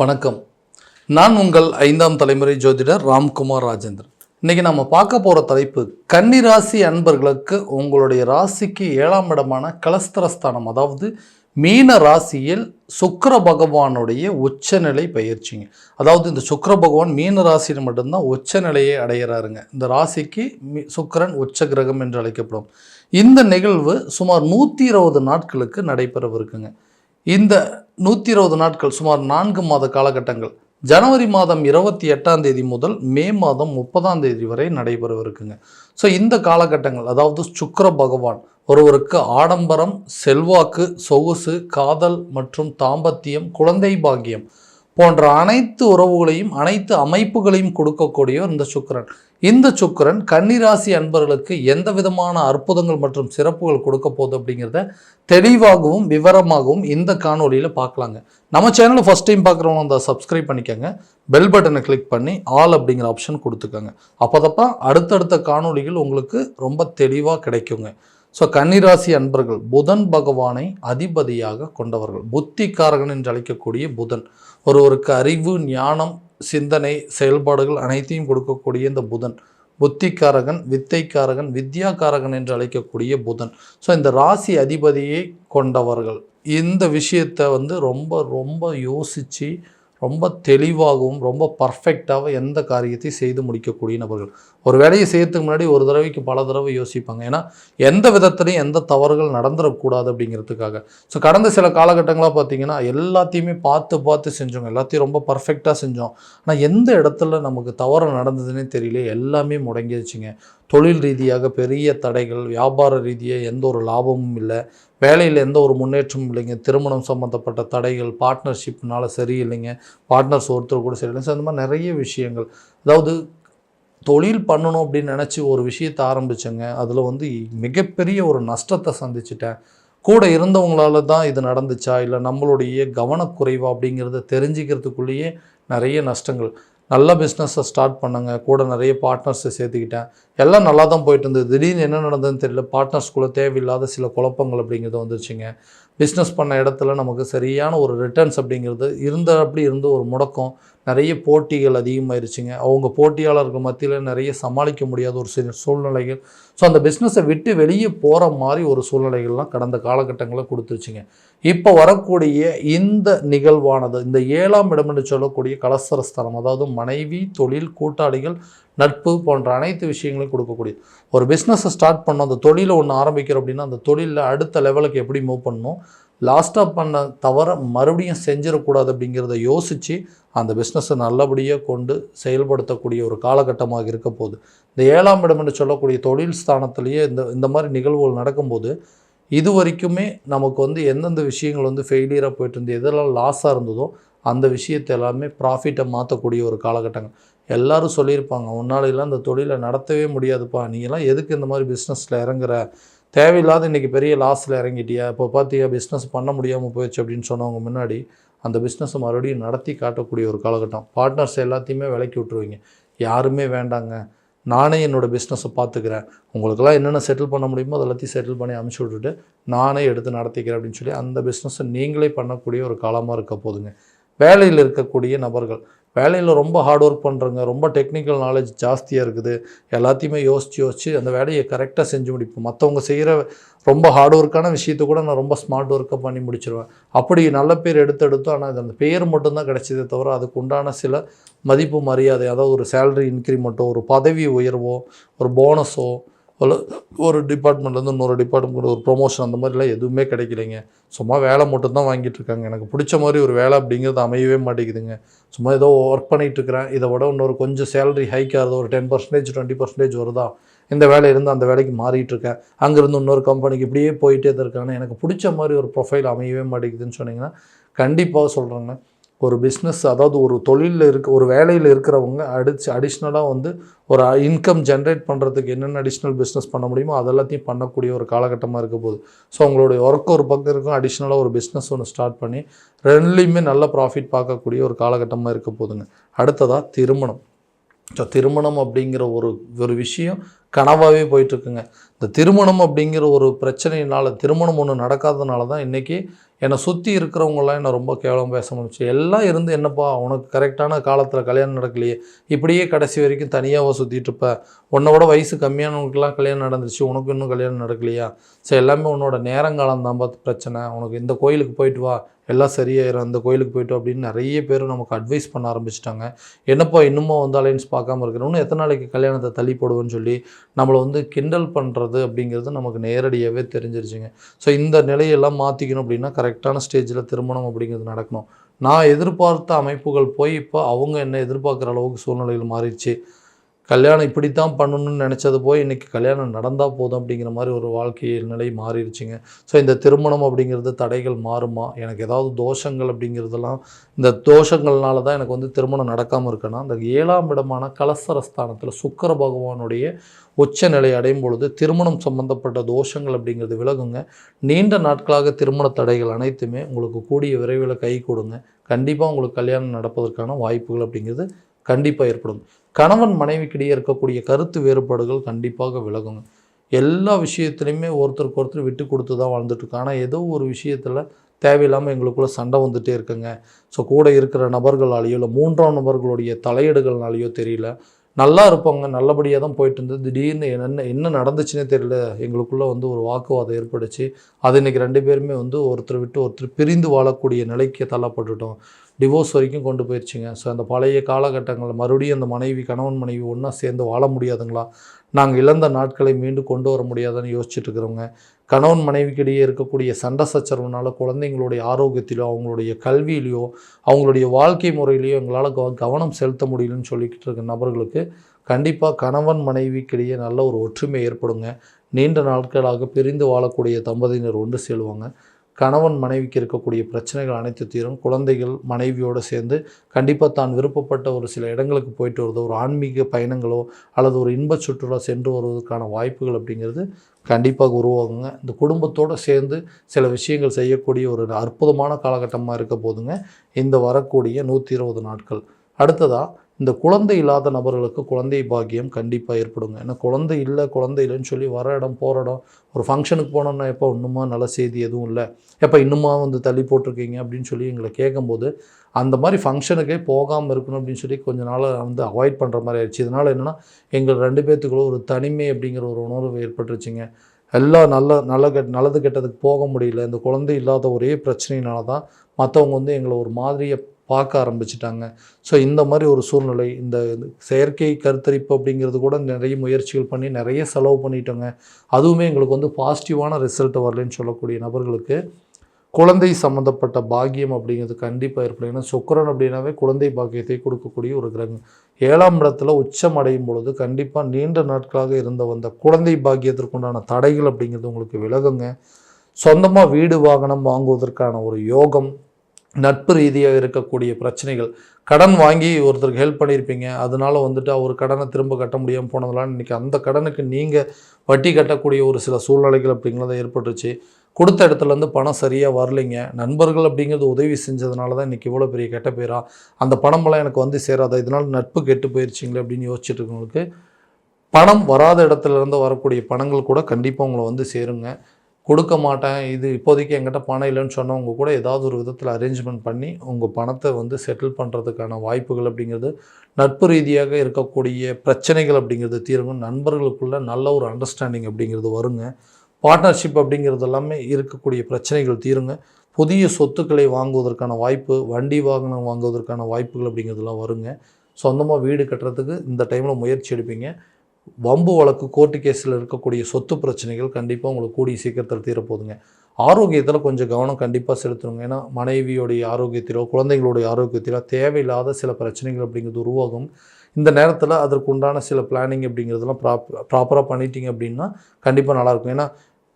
வணக்கம். நான் உங்கள் ஐந்தாம் தலைமுறை ஜோதிடர் ராம்குமார் ராஜேந்திரன். இன்னைக்கு நம்ம பார்க்க போகிற தலைப்பு கன்னிராசி அன்பர்களுக்கு உங்களுடைய ராசிக்கு ஏழாம் இடமான கலஸ்தரஸ்தானம் அதாவது மீன ராசியில் சுக்கர பகவானுடைய உச்சநிலை பயிற்சிங்க. அதாவது இந்த சுக்கர பகவான் மீன ராசியில் மட்டும்தான் உச்சநிலையை அடைகிறாருங்க இந்த ராசிக்கு சுக்கரன் உச்ச கிரகம் என்று அழைக்கப்படும். இந்த நிகழ்வு சுமார் நூற்றி இருபது நாட்களுக்கு நடைபெறவிருக்குங்க. இந்த நூற்றி இருபது நாட்கள் சுமார் நான்கு மாத காலகட்டங்கள். ஜனவரி மாதம் இருபத்தி எட்டாம் தேதி முதல் மே மாதம் முப்பதாம் தேதி வரை நடைபெறவிருக்குங்க. ஸோ இந்த காலகட்டங்கள் அதாவது சுக்கர பகவான் ஒருவருக்கு ஆடம்பரம் செல்வாக்கு சொகுசு காதல் மற்றும் தாம்பத்தியம் குழந்தை பாக்கியம் போன்ற அனைத்து உறவுகளையும் அனைத்து அமைப்புகளையும் கொடுக்கக்கூடிய இந்த சுக்கிரன். இந்த சுக்கிரன் கன்னிராசி அன்பர்களுக்கு எந்த விதமான அற்புதங்கள் மற்றும் சிறப்புகள் கொடுக்க போகுது அப்படிங்கிறத தெளிவாகவும் விவரமாகவும் இந்த காணொளியில் பார்க்கலாங்க. நம்ம சேனலை ஃபஸ்ட் டைம் பார்க்குறவங்க அந்த சப்ஸ்கிரைப் பண்ணிக்கோங்க. பெல் பட்டனை கிளிக் பண்ணி ஆல் அப்படிங்கிற ஆப்ஷன் கொடுத்துக்கோங்க. அப்போதப்ப அடுத்தடுத்த காணொளிகள் உங்களுக்கு ரொம்ப தெளிவாக கிடைக்குங்க. ஸோ கன்னிராசி அன்பர்கள் புதன் பகவானை அதிபதியாக கொண்டவர்கள். புத்திக்காரகன் என்று அழைக்கக்கூடிய புதன். ஒருவருக்கு அறிவு ஞானம் சிந்தனை செயல்பாடுகள் அனைத்தையும் கொடுக்கக்கூடிய இந்த புதன். புத்திக்காரகன் வித்தைக்காரகன் வித்யாக்காரகன் என்று அழைக்கக்கூடிய புதன். ஸோ இந்த ராசி அதிபதியை கொண்டவர்கள். இந்த விஷயத்தை வந்து ரொம்ப ரொம்ப யோசித்து ரொம்ப தெளிவாகவும் ரொம்ப பர்ஃபெக்டாகவும் எந்த காரியத்தையும் செய்து முடிக்கக்கூடிய நபர்கள். ஒரு வேலையை செய்யறதுக்கு முன்னாடி ஒரு தடவைக்கு பல தடவை யோசிப்பாங்க. ஏன்னா எந்த விதத்துலையும் எந்த தவறுகள் நடந்துடக்கூடாது அப்படிங்கிறதுக்காக. ஸோ கடந்த சில காலகட்டங்களாக பார்த்தீங்கன்னா எல்லாத்தையுமே பார்த்து பார்த்து செஞ்சோங்க. எல்லாத்தையும் ரொம்ப பர்ஃபெக்டாக செஞ்சோம். ஆனால் எந்த இடத்துல நமக்கு தவறு நடந்ததுன்னே தெரியல எல்லாமே முடங்கிடுச்சுங்க தொழில் ரீதியாக பெரிய தடைகள் வியாபார ரீதியாக எந்த ஒரு லாபமும் இல்லை. வேலையில் எந்த ஒரு முன்னேற்றமும் இல்லைங்க. திருமணம் சம்மந்தப்பட்ட தடைகள் பார்ட்னர்ஷிப்னால சரியில்லைங்க. பார்ட்னர்ஸ் ஒருத்தர் கூட சரியில்லைங்க ஸோ அந்த மாதிரி நிறைய விஷயங்கள். அதாவது தொழில் பண்ணணும் அப்படின்னு நினச்சி ஒரு விஷயத்தை ஆரம்பித்தேங்க அதில் வந்து மிகப்பெரிய ஒரு நஷ்டத்தை சந்திச்சிட்டேன். கூட இருந்தவங்களால தான் இது நடந்துச்சா? இல்லை நம்மளுடைய கவனக்குறைவா அப்படிங்கிறத தெரிஞ்சுக்கிறதுக்குள்ளேயே நிறைய நஷ்டங்கள். நல்ல பிஸ்னஸை ஸ்டார்ட் பண்ணுங்க. கூட நிறைய பார்ட்னர்ஸை சேர்த்துக்கிட்டேன். எல்லாம் நல்லா தான் போயிட்டு இருந்தது திடீர்னு என்ன நடந்ததுன்னு தெரியல. பார்ட்னர்ஸ்குள்ளே தேவையில்லாத சில குழப்பங்கள் அப்படிங்கிறது வந்துருச்சுங்க பிஸ்னஸ் பண்ண இடத்துல நமக்கு சரியான ஒரு ரிட்டர்ன்ஸ் அப்படிங்கிறது இருந்த அப்படி இருந்து ஒரு முடக்கம். நிறைய போட்டிகள் அதிகமாயிருச்சுங்க. அவங்க போட்டியாளர்கள் மத்தியில் நிறைய சமாளிக்க முடியாத ஒரு சில சூழ்நிலைகள். ஸோ அந்த பிஸ்னஸை விட்டு வெளியே போகிற மாதிரி ஒரு சூழ்நிலைகள்லாம் கடந்த காலகட்டங்களில் கொடுத்துருச்சுங்க இப்போ வரக்கூடிய இந்த நிகழ்வானது இந்த ஏழாம் இடம் என்று சொல்லக்கூடிய கலசரஸ்தானம் அதாவது மனைவி தொழில் கூட்டாளிகள் நட்பு போன்ற அனைத்து விஷயங்களையும் கொடுக்கக்கூடிய ஒரு பிஸ்னஸை ஸ்டார்ட் பண்ணோம் அந்த தொழிலை ஒன்று ஆரம்பிக்கிறோம் அப்படின்னா அந்த தொழிலில் அடுத்த லெவலுக்கு எப்படி மூவ் பண்ணணும் லாஸ்ட்டாக பண்ண தவிர மறுபடியும் செஞ்சிடக்கூடாது அப்படிங்கிறத யோசித்து அந்த பிஸ்னஸை நல்லபடியாக கொண்டு செயல்படுத்தக்கூடிய ஒரு காலகட்டமாக இருக்க போகுது. இந்த ஏழாம் இடம் என்று சொல்லக்கூடிய தொழில் ஸ்தானத்திலேயே இந்த இந்த மாதிரி நிகழ்வுகள் நடக்கும்போது இது வரைக்குமே நமக்கு வந்து எந்தெந்த விஷயங்கள் வந்து ஃபெயிலியராக போயிட்டு இருந்து எதெல்லாம் லாஸாக இருந்ததோ அந்த விஷயத்தை எல்லாமே ப்ராஃபிட்டை மாற்றக்கூடிய ஒரு காலகட்டங்கள். எல்லோரும் சொல்லியிருப்பாங்க உன்னாலெல்லாம் இந்த தொழிலை நடத்தவே முடியாதுப்பா. நீங்களாம் எதுக்கு இந்த மாதிரி பிஸ்னஸில் இறங்குற? தேவையில்லாத இன்றைக்கி பெரிய லாஸில் இறங்கிட்டியா? இப்போ பார்த்தியா பிஸ்னஸ் பண்ண முடியாமல் போயிடுச்சு அப்படின்னு சொன்னவங்க முன்னாடி அந்த பிஸ்னஸை மறுபடியும் நடத்தி காட்டக்கூடிய ஒரு காலகட்டம். பார்ட்னர்ஸ் எல்லாத்தையுமே விலக்கி விட்ருவீங்க யாருமே வேண்டாங்க. நானே என்னோடய பிஸ்னஸை பார்த்துக்கிறேன் உங்களுக்கெல்லாம் என்னென்ன செட்டில் பண்ண முடியுமோ அதை எல்லாத்தையும் செட்டில் பண்ணி அமுச்சு விட்டுட்டு நானே எடுத்து நடத்திக்கிறேன் அப்படின்னு சொல்லி அந்த பிஸ்னஸை நீங்களே பண்ணக்கூடிய ஒரு காலமாக இருக்க போதுங்க. வேலையில் இருக்கக்கூடிய நபர்கள் வேலையில் ரொம்ப ஹார்ட் ஒர்க் பண்ணுறங்க ரொம்ப டெக்னிக்கல் நாலேஜ் ஜாஸ்தியாக இருக்குது. எல்லாத்தையுமே யோசித்து யோசித்து அந்த வேலையை கரெக்டாக செஞ்சு முடிப்போம். மற்றவங்க செய்கிற ரொம்ப ஹார்ட் ஒர்க்கான விஷயத்தை கூட நான் ரொம்ப ஸ்மார்ட் ஒர்க்காக பண்ணி முடிச்சிருவேன். அப்படி நல்ல பேர் எடுத்து எடுத்தோம் ஆனால் அது அந்த பேர் மட்டும்தான் கிடைச்சதே தவிர அதுக்கு உண்டான சில மதிப்பு மரியாதை அதாவது ஒரு சேலரி இன்க்ரிமெண்ட்டோ ஒரு பதவி உயர்வோ ஒரு போனஸோ ஒரு டிபார்ட்மெண்ட்லேருந்து இன்னொரு டிபார்ட்மெண்ட் ஒரு ப்ரொமோஷன் அந்த மாதிரிலாம் எதுவுமே கிடைக்கலைங்க. சும்மா வேலை மட்டும்தான் வாங்கிட்டு இருக்காங்க எனக்கு பிடிச்ச மாதிரி ஒரு வேலை அப்படிங்கிறது அமையவே மாட்டேங்குதுங்க. சும்மா ஏதோ ஒர்க் பண்ணிகிட்டு இருக்கிறேன் இதை விட இன்னொரு கொஞ்சம் சேலரி ஹைக் ஆகுது. ஒரு டென் பர்சன்டேஜ் டுவெண்ட்டி பர்சன்டேஜ் வருதா? இந்த வேலையிலேருந்து அந்த வேலைக்கு மாறிட்டு இருக்கேன் அங்கேருந்து இன்னொரு கம்பெனிக்கு இப்படியே போயிட்டே தான் இருக்காங்க. எனக்கு பிடிச்ச மாதிரி ஒரு ப்ரொஃபைல் அமையவே மாட்டேங்குதுன்னு சொன்னீங்கன்னா கண்டிப்பாக சொல்கிறேங்க ஒரு பிஸ்னஸ் அதாவது ஒரு தொழிலில் இருக்க ஒரு வேலையில் இருக்கிறவங்க அடிச்சு அடிஷ்னலாக வந்து ஒரு இன்கம் ஜென்ரேட் பண்ணுறதுக்கு என்னென்ன அடிஷ்னல் பிஸ்னஸ் பண்ண முடியுமோ அதெல்லாத்தையும் பண்ணக்கூடிய ஒரு காலகட்டமாக இருக்க போகுது. ஸோ உங்களுடைய ஒர்க் ஒரு பக்கம் இருக்கும் அடிஷ்னலாக ஒரு பிஸ்னஸ் ஒன்று ஸ்டார்ட் பண்ணி ரெண்டுலேயுமே நல்ல ப்ராஃபிட் பார்க்கக்கூடிய ஒரு காலகட்டமாக இருக்க போகுதுங்க. அடுத்ததாக திருமணம். ஸோ திருமணம் அப்படிங்கிற ஒரு ஒரு விஷயம் கனவாகவே போயிட்டுருக்குங்க. இந்த திருமணம் அப்படிங்கிற ஒரு பிரச்சனையினால் திருமணம் ஒன்று நடக்காததுனால தான் இன்றைக்கி என்னை சுற்றி இருக்கிறவங்களாம் என்னை ரொம்ப கேவலம் பேச முடிச்சு எல்லாம் இருந்து என்னப்பா உனக்கு கரெக்டான காலத்தில் கல்யாணம் நடக்கலையே இப்படியே கடைசி வரைக்கும் தனியாக சுற்றிட்டு இருப்ப உன்னை விட வயசு கம்மியானவங்களுக்குலாம் கல்யாணம் நடந்துச்சு உனக்கு இன்னும் கல்யாணம் நடக்கலையா? சரி எல்லாமே உன்னோட நேரங்காலம் தான் பார்த்து பிரச்சனை உனக்கு இந்த கோயிலுக்கு போயிட்டு வா எல்லாம் சரியாயிரும் அந்த கோயிலுக்கு போயிட்டு அப்படின்னு நிறைய பேர் நமக்கு அட்வைஸ் பண்ண ஆரம்பிச்சிட்டாங்க. என்னப்பா இன்னமும் வந்து அலைன்ஸ் பார்க்காம இருக்கிறோன்னு எத்தனை நாளைக்கு கல்யாணத்தை தள்ளி போடுவேன்னு சொல்லி நம்மளை வந்து கிண்டல் பண்ணுறது அப்படிங்கிறது நமக்கு நேரடியாகவே தெரிஞ்சிருச்சுங்க. ஸோ இந்த நிலையெல்லாம் மாற்றிக்கணும் அப்படின்னா கரெக்டான ஸ்டேஜில் திருமணம் அப்படிங்கிறது நடக்கணும். நான் எதிர்பார்த்த அமைப்புகள் போய் இப்போ அவங்க என்ன எதிர்பார்க்குற அளவுக்கு சூழ்நிலைகள் மாறிடுச்சு. கல்யாணம் இப்படித்தான் பண்ணணும்னு நினச்சது போய் இன்றைக்கி கல்யாணம் நடந்தால் போதும் அப்படிங்கிற மாதிரி ஒரு வாழ்க்கை நிலை மாறிடுச்சுங்க. ஸோ இந்த திருமணம் அப்படிங்கிறது தடைகள் மாறுமா? எனக்கு ஏதாவது தோஷங்கள் அப்படிங்கிறதெல்லாம் இந்த தோஷங்கள்னால தான் எனக்கு வந்து திருமணம் நடக்காமல் இருக்குன்னா அந்த ஏழாம் இடமான கலசரஸ்தானத்தில் சுக்கர பகவானுடைய உச்ச நிலை அடையும் பொழுது திருமணம் சம்பந்தப்பட்ட தோஷங்கள் அப்படிங்கிறது விலகுங்க. நீண்ட நாட்களாக திருமண தடைகள் அனைத்துமே உங்களுக்கு கூடிய விரைவில் கை கொடுங்க. கண்டிப்பாக உங்களுக்கு கல்யாணம் நடப்பதற்கான வாய்ப்புகள் அப்படிங்கிறது கண்டிப்பாக ஏற்படும். கணவன் மனைவிக்கிடையே இருக்கக்கூடிய கருத்து வேறுபாடுகள் கண்டிப்பாக விலகுங்க எல்லா விஷயத்துலையுமே ஒருத்தருக்கு ஒருத்தர் விட்டு கொடுத்து தான் வாழ்ந்துட்டு ஆனால் ஏதோ ஒரு விஷயத்தில் தேவையில்லாமல் எங்களுக்குள்ள சண்டை வந்துட்டே இருக்குங்க. ஸோ கூட இருக்கிற நபர்களாலேயோ இல்லை மூன்றாம் நபர்களுடைய தலையீடுகள்னாலேயோ தெரியல. நல்லா இருப்பாங்க. நல்லபடியாக தான் போயிட்டு இருந்தது திடீர்னு என்ன என்ன நடந்துச்சுன்னே தெரியல. எங்களுக்குள்ளே வந்து ஒரு வாக்குவாதம் ஏற்பட்டுச்சு அது இன்னைக்கு ரெண்டு பேருமே வந்து ஒருத்தர் விட்டு ஒருத்தர் பிரிந்து வாழக்கூடிய நிலைக்கு தள்ளப்பட்டுட்டோம். டிவோர்ஸ் வரைக்கும் கொண்டு போயிடுச்சுங்க ஸோ அந்த பழைய காலகட்டங்களில் மறுபடியும் அந்த மனைவி கணவன் மனைவி ஒன்றா சேர்ந்து வாழ முடியாதுங்களா? நாங்கள் இழந்த நாட்களை மீண்டும் கொண்டு வர முடியாதுன்னு யோசிச்சுட்டு இருக்கிறவங்க கணவன் மனைவிக்கிடையே இருக்கக்கூடிய சண்டை சச்சரவுனால குழந்தைங்களுடைய ஆரோக்கியத்திலோ அவங்களுடைய கல்வியிலையோ அவங்களுடைய வாழ்க்கை முறையிலையோ எங்களால் கவ கவனம் செலுத்த முடியலன்னு சொல்லிக்கிட்டு இருக்க நபர்களுக்கு கண்டிப்பாக கணவன் மனைவிக்கிடையே நல்ல ஒரு ஒற்றுமை ஏற்படுங்க. நீண்ட நாட்களாக பிரிந்து வாழக்கூடிய தம்பதியினர் ஒன்று செல்வாங்க கணவன் மனைவிக்கு இருக்கக்கூடிய பிரச்சனைகள் அனைத்து தீரும். குழந்தைகள் மனைவியோடு சேர்ந்து கண்டிப்பாக தான் விருப்பப்பட்ட ஒரு சில இடங்களுக்கு போயிட்டு வருது ஒரு ஆன்மீக பயணங்களோ அல்லது ஒரு இன்பச் சுற்றுலா சென்று வருவதற்கான வாய்ப்புகள் அப்படிங்கிறது கண்டிப்பாக உருவாகுங்க. இந்த குடும்பத்தோடு சேர்ந்து சில விஷயங்கள் செய்யக்கூடிய ஒரு அற்புதமான காலகட்டமாக இருக்க போதுங்க. இந்த வரக்கூடிய நூற்றி இருபது நாட்கள். அடுத்ததாக இந்த குழந்தை இல்லாத நபர்களுக்கு குழந்தை பாக்கியம் கண்டிப்பாக ஏற்படுங்க. ஏன்னா குழந்தை இல்லை குழந்தை இல்லைன்னு சொல்லி வர இடம் போகிற இடம் ஒரு ஃபங்க்ஷனுக்கு போனோம்னா எப்போ இன்னுமா நல்ல செய்தி எதுவும் இல்லை? எப்போ இன்னுமா வந்து தள்ளி போட்டிருக்கீங்க அப்படின்னு சொல்லி எங்களை கேட்கும்போது அந்த மாதிரி ஃபங்க்ஷனுக்கே போகாமல் இருக்கணும் அப்படின்னு சொல்லி கொஞ்ச நாளாக வந்து அவாய்ட் பண்ணுற மாதிரி ஆயிடுச்சு. இதனால் என்னென்னா எங்கள் ரெண்டு பேர்த்துக்குள்ள ஒரு தனிமை அப்படிங்கிற ஒரு உணர்வு ஏற்பட்டுருச்சுங்க. எல்லாம் நல்ல நல்ல கெட் நல்லது கெட்டதுக்கு போக முடியல. இந்த குழந்தை இல்லாத ஒரே பிரச்சனையினால தான் மற்றவங்க வந்து எங்களை ஒரு மாதிரியை பார்க்க ஆரம்பிச்சிட்டாங்க. ஸோ இந்த மாதிரி ஒரு சூழ்நிலை இந்த செயற்கை கருத்தரிப்பு அப்படிங்கிறது கூட நிறைய முயற்சிகள் பண்ணி நிறைய செலவு பண்ணிட்டோங்க. அதுவுமே எங்களுக்கு வந்து பாசிட்டிவான ரிசல்ட் வரலன்னு சொல்லக்கூடிய நபர்களுக்கு குழந்தை சம்மந்தப்பட்ட பாக்கியம் அப்படிங்கிறது கண்டிப்பாக ஏற்படும். ஏன்னா சுக்கரன் அப்படின்னாவே குழந்தை பாக்கியத்தை கொடுக்கக்கூடிய ஒரு கிரகம். ஏழாம் இடத்துல உச்சம் அடையும் பொழுது கண்டிப்பாக நீண்ட நாட்களாக இருந்த வந்த குழந்தை பாக்கியத்திற்குண்டான தடைகள் அப்படிங்கிறது உங்களுக்கு விலகுங்க. சொந்தமாக வீடு வாகனம் வாங்குவதற்கான ஒரு யோகம் நட்பு ரீதியாக இருக்கக்கூடிய பிரச்சனைகள். கடன் வாங்கி ஒருத்தருக்கு ஹெல்ப் பண்ணியிருப்பீங்க. அதனால வந்துட்டு அவர் கடனை திரும்ப கட்ட முடியாமல் போனதெல்லாம் இன்றைக்கி அந்த கடனுக்கு நீங்கள் வட்டி கட்டக்கூடிய ஒரு சில சூழ்நிலைகள் அப்படிங்கிறத ஏற்பட்டுச்சு கொடுத்த இடத்துலேருந்து பணம் சரியாக வரலைங்க. நண்பர்கள் அப்படிங்கிறது உதவி செஞ்சதுனால தான் இன்றைக்கி இவ்வளோ பெரிய கெட்ட பேரா. அந்த பணமெல்லாம் எனக்கு வந்து சேராதா? இதனால் நட்பு கெட்டு போயிடுச்சிங்களே அப்படின்னு யோசிச்சுட்டு இருக்கவங்களுக்கு பணம் வராத இடத்துல இருந்து வரக்கூடிய பணங்கள் கூட கண்டிப்பாக உங்களை வந்து சேருங்க. கொடுக்க மாட்டேன். இது இப்போதைக்கு என்கிட்ட பணம் இல்லைன்னு சொன்னவங்க கூட ஏதாவது ஒரு விதத்தில் அரேஞ்ச்மெண்ட் பண்ணி உங்கள் பணத்தை வந்து செட்டில் பண்ணுறதுக்கான வாய்ப்புகள் அப்படிங்கிறது நட்பு ரீதியாக இருக்கக்கூடிய பிரச்சனைகள் அப்படிங்கிறது தீருங்க நண்பர்களுக்குள்ள நல்ல ஒரு அண்டர்ஸ்டாண்டிங் அப்படிங்கிறது வருங்க. பார்ட்னர்ஷிப் அப்படிங்கிறது எல்லாமே இருக்கக்கூடிய பிரச்சனைகள் தீருங்க. புதிய சொத்துக்களை வாங்குவதற்கான வாய்ப்பு வண்டி வாகனம் வாங்குவதற்கான வாய்ப்புகள் அப்படிங்கிறதுலாம் வருங்க. சொந்தமாக வீடு கட்டுறதுக்கு இந்த டைமில் முயற்சி எடுப்பீங்க. வம்பு வழக்கு கோர்ட்டு கேஸில் இருக்கக்கூடிய சொத்து பிரச்சனைகள் கண்டிப்பாக உங்களுக்கு கூடிய சீக்கிரத்தில் தீரப்போகுதுங்க. ஆரோக்கியத்தில் கொஞ்சம் கவனம் கண்டிப்பாக செலுத்தணுங்க. ஏன்னா மனைவியோடைய ஆரோக்கியத்திலோ குழந்தைங்களுடைய ஆரோக்கியத்திலோ தேவையில்லாத சில பிரச்சனைகள் அப்படிங்கிறது உருவாகும். இந்த நேரத்தில் அதற்கு உண்டான சில பிளானிங் அப்படிங்கிறதெல்லாம் ப்ராப் ப்ராப்பராக பண்ணிட்டீங்க அப்படின்னா கண்டிப்பாக நல்லாயிருக்கும் ஏன்னா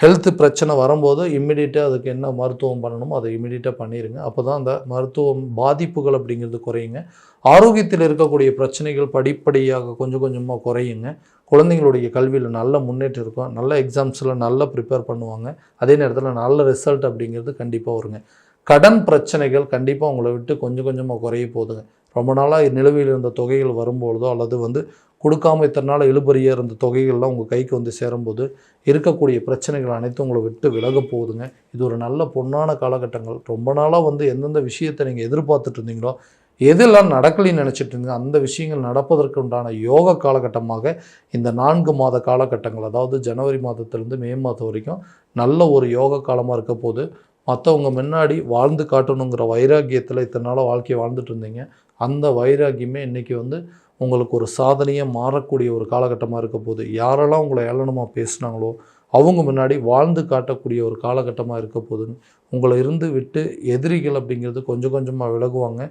ஹெல்த் பிரச்சனை வரும்போது இம்மிடியட்டாக அதுக்கு என்ன மருத்துவம் பண்ணணுமோ அதை இம்மிடியட்டாக பண்ணிடுங்க அப்போ தான் அந்த மருத்துவம் பாதிப்புகள் அப்படிங்கிறது குறையுங்க. ஆரோக்கியத்தில் இருக்கக்கூடிய பிரச்சனைகள் படிப்படியாக கொஞ்சம் கொஞ்சமாக குறையுங்க. குழந்தைங்களுடைய கல்வியில் நல்ல முன்னேற்றம் இருக்கும். நல்ல எக்ஸாம்ஸில் நல்லா ப்ரிப்பேர் பண்ணுவாங்க. அதே நேரத்தில் நல்ல ரிசல்ட் அப்படிங்கிறது கண்டிப்பாக வருங்க. கடன் பிரச்சனைகள் கண்டிப்பாக உங்களை விட்டு கொஞ்சம் கொஞ்சமாக குறைய போகுதுங்க. ரொம்ப நாளாக நிலுவையில் இருந்த தொகைகள் வரும்பொழுதோ அல்லது வந்து கொடுக்காம இத்தனை நாள் இழுபறியாக இருந்த தொகைகள்லாம் உங்கள் கைக்கு வந்து சேரும்போது இருக்கக்கூடிய பிரச்சனைகள் அனைத்தும் உங்களை விட்டு விலக போகுதுங்க. இது ஒரு நல்ல பொன்னான காலகட்டங்கள். ரொம்ப நாளாக வந்து எந்தெந்த விஷயத்தை நீங்கள் எதிர்பார்த்துட்டு இருந்தீங்களோ எதெல்லாம் நடக்கலைன்னு நினச்சிட்டு இருந்தீங்க அந்த விஷயங்கள் நடப்பதற்கு உண்டான யோக காலகட்டமாக இந்த நான்கு மாத காலகட்டங்கள் அதாவது ஜனவரி மாதத்திலிருந்து மே மாதம் வரைக்கும் நல்ல ஒரு யோக காலமாக இருக்க போது மற்றவங்க முன்னாடி வாழ்ந்து காட்டணுங்கிற வைராக்கியத்தில் இத்தனை நாளாக வாழ்க்கையை வாழ்ந்துட்டு இருந்தீங்க. அந்த வைராக்கியமே இன்றைக்கி வந்து உங்களுக்கு ஒரு சாதனையாக மாறக்கூடிய ஒரு காலகட்டமாக இருக்க போது யாரெல்லாம் உங்களை ஏளனமாக பேசுனாங்களோ அவங்க முன்னாடி வாழ்ந்து காட்டக்கூடிய ஒரு காலகட்டமாக இருக்க போதுன்னு உங்களை இருந்து விட்டு எதிரிகள் அப்படிங்கிறது கொஞ்சம் கொஞ்சமாக விலகுவாங்க.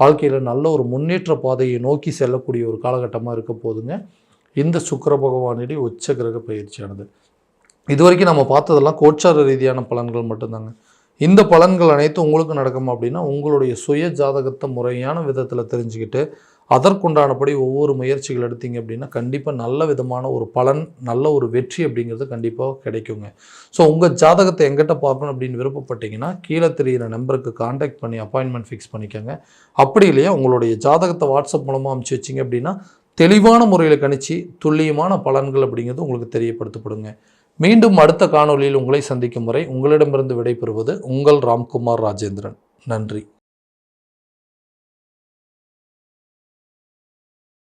வாழ்க்கையில் நல்ல ஒரு முன்னேற்ற பாதையை நோக்கி செல்லக்கூடிய ஒரு காலகட்டமாக இருக்க போதுங்க இந்த சுக்கர பகவானுடைய உச்ச கிரக பயிற்சியானது. இது வரைக்கும் நம்ம பார்த்ததெல்லாம் கோச்சார ரீதியான பலன்கள் மட்டும்தாங்க. இந்த பலன்கள் அனைத்தும் உங்களுக்கு நடக்கும் அப்படின்னா உங்களுடைய சுய ஜாதகத்தை முறையான விதத்தில் தெரிஞ்சுக்கிட்டு அதற்குண்டானபடி ஒவ்வொரு முயற்சிகள் எடுத்தீங்க அப்படின்னா கண்டிப்பாக நல்ல விதமான ஒரு பலன் நல்ல ஒரு வெற்றி அப்படிங்கிறது கண்டிப்பாக கிடைக்குங்க. ஸோ உங்கள் ஜாதகத்தை எங்கிட்ட பார்க்கணும் அப்படின்னு விருப்பப்பட்டீங்கன்னா கீழே தெரிகிற நம்பருக்கு காண்டாக்ட் பண்ணி அப்பாயின்மெண்ட் ஃபிக்ஸ் பண்ணிக்கோங்க. அப்படி இல்லையா உங்களுடைய ஜாதகத்தை வாட்ஸ்அப் மூலமாக அனுப்பிச்சு வச்சிங்க அப்படின்னா தெளிவான முறையில் கணிச்சு துல்லியமான பலன்கள் அப்படிங்கிறது உங்களுக்கு தெரியப்படுத்தப்படுங்க. மீண்டும் அடுத்த காணொலியில் உங்களை சந்திக்கும் வரை உங்களிடமிருந்து விடைபெறுவது உங்கள் ராம்குமார் ராஜேந்திரன். நன்றி.